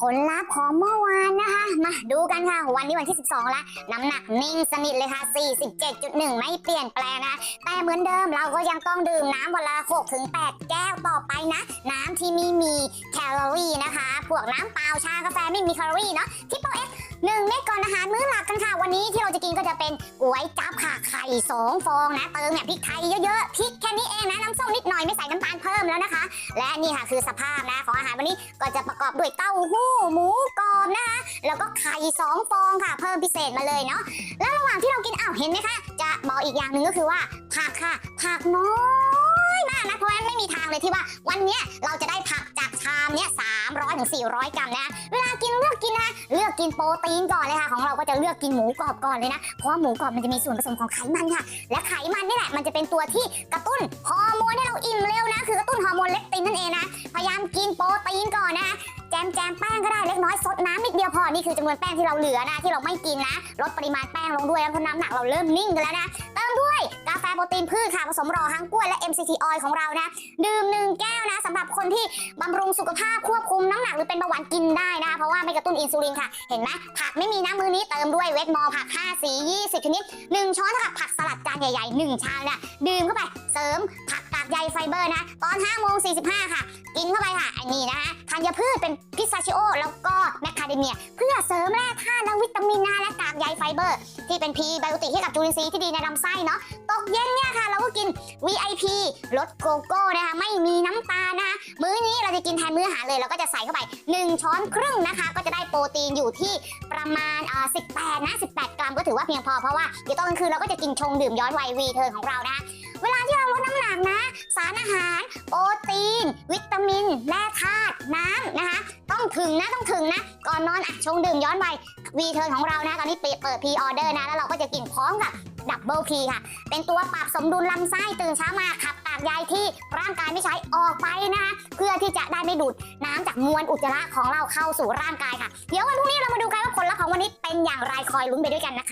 ผลลัพธ์ของเมื่อวานนะคะ มาดูกันค่ะ วันนี้วันที่ 12 แล้ว น้ำหนักนิ่งสนิทเลยค่ะ 47.1 ไม่เปลี่ยนแปลงนะแต่เหมือนเดิมเราก็ยังต้องดื่มน้ำวันละ6-8 แก้วต่อไปนะ น้ำที่ไม่มีแคลอรี่นะคะ พวกน้ำเปล่าชากาแฟไม่มีแคลอรี่เนาะ วันนี้ที่เราจะกินก็จะเป็นก๋วยจั๊บค่ะไข่สองฟองนะเติมเนี่ยพริกไทยเยอะๆพริกแค่นี้เองนะน้ำส้มนิดหน่อยไม่ใส่น้ำตาลเพิ่มแล้วนะคะ และนี่ค่ะคือสภาพนะของอาหารวันนี้ก็จะประกอบด้วยเต้าหู้หมูกรอบนะคะแล้วก็ไข่สองฟองค่ะ เพิ่มพิเศษมาเลยเนาะแล้วระหว่างที่เรากินอ้าวเห็นไหมคะจะบอกอีกอย่างหนึ่งก็คือว่าผักค่ะผักน้อยมากนะเพราะฉะนั้นไม่มีทางเลยที่ว่า วันนี้เราจะได้ผักจากชามเนี้ยสา 300ถึง400 กรัมนะเวลากินเลือกกินนะเลือกกินโปรตีนก่อนเลยค่ะของเราก็จะเลือกกินหมูกรอบก่อนเลยนะเพราะว่าหมูกรอบมันจะมีส่วนผสมของไขมันค่ะ และไขมันนี่แหละมันจะเป็นตัวที่กระตุ้นฮอร์โมนให้เราอิ่มเร็วนะ คือกระตุ้นฮอร์โมนเลปตินนั่นเองนะพยายามกินโปรตีนก่อนนะแจมแจมแป้งก็ได้เล็กน้อยซดน้ำนิดเดียวพอ นี่คือจำนวนแป้งที่เราเหลือนะ ที่เราไม่กินนะ ลดปริมาณแป้งลงด้วยแล้วเพราะน้ำหนักเราเริ่มนิ่งกันแล้วนะ เติมด้วย โปรตีนพืชค่ะผสมรอฮังกล้วยและ MCT oil ของเรานะดื่มหนึ่งแก้วนะสำหรับคนที่บำรุงสุขภาพควบคุมน้ำหนักหรือเป็นเบาหวานกินได้นะเพราะว่าไม่กระตุ้นอินซูลินค่ะ เห็นไหมผักไม่มีนะมือนี้เติมด้วยเวทมอผัก 5 สี 20 ชนิด 1 ช้อนเท่ากับผักสลัดจานใหญ่ๆ 1 ชามนะดื่มเข้าไปเสริมผักกากใยไฟเบอร์นะ ตอน5โมง45 ค่ะ กินเข้าไปค่ะ อันนี้นะคะธัญพืชเป็นพิสตาชิโอ แล้วก็แมคคาเดเมีย เพื่อเสริมแร่ธาตุและวิตามินนะและกากใยไฟเบอร์ ที่เป็นพรีไบโอติกให้กับจุลินทรีย์ที่ดีในลำไส้เนาะ กิน VIP รสโกโก้นะคะ ไม่มีน้ำตาลนะคะ มื้อนี้เราจะกินแทนมื้ออาหารเลย เราก็จะใส่เข้าไป 1 ช้อนครึ่งนะคะ ก็จะได้โปรตีนอยู่ที่ประมาณเอ่อ18 นะ 18 กรัมก็ถือว่าเพียงพอ เพราะว่าเดี๋ยวตอนกลางคืนเราก็จะกินชงดื่มย้อนวัยวีเทิร์นของเรานะเวลาที่เราลดน้ำหนักนะ สารอาหาร โปรตีน วิตามิน แร่ธาตุ น้ำนะคะ ต้องถึงนะต้องถึงนะ ก่อนนอนอะชงดื่มย้อนวัยวีเทิร์นของเรานะ ตอนนี้เปิดเปิดพรีออเดอร์นะ แล้วเราก็จะกินพร้อมกับ ดับเบิลพีค่ะ เป็นตัวปรับสมดุลลำไส้ตื่นเช้ามาขับกากใยที่ร่างกายไม่ใช้ออกไปนะคะเพื่อที่จะได้ไม่ดูดน้ำจากมวลอุจจาระของเราเข้าสู่ร่างกายค่ะ เดี๋ยววันพรุ่งนี้เรามาดูกันว่าผลลัพธ์ของวันนี้เป็นอย่างไรคอยลุ้นไปด้วยกันนะคะ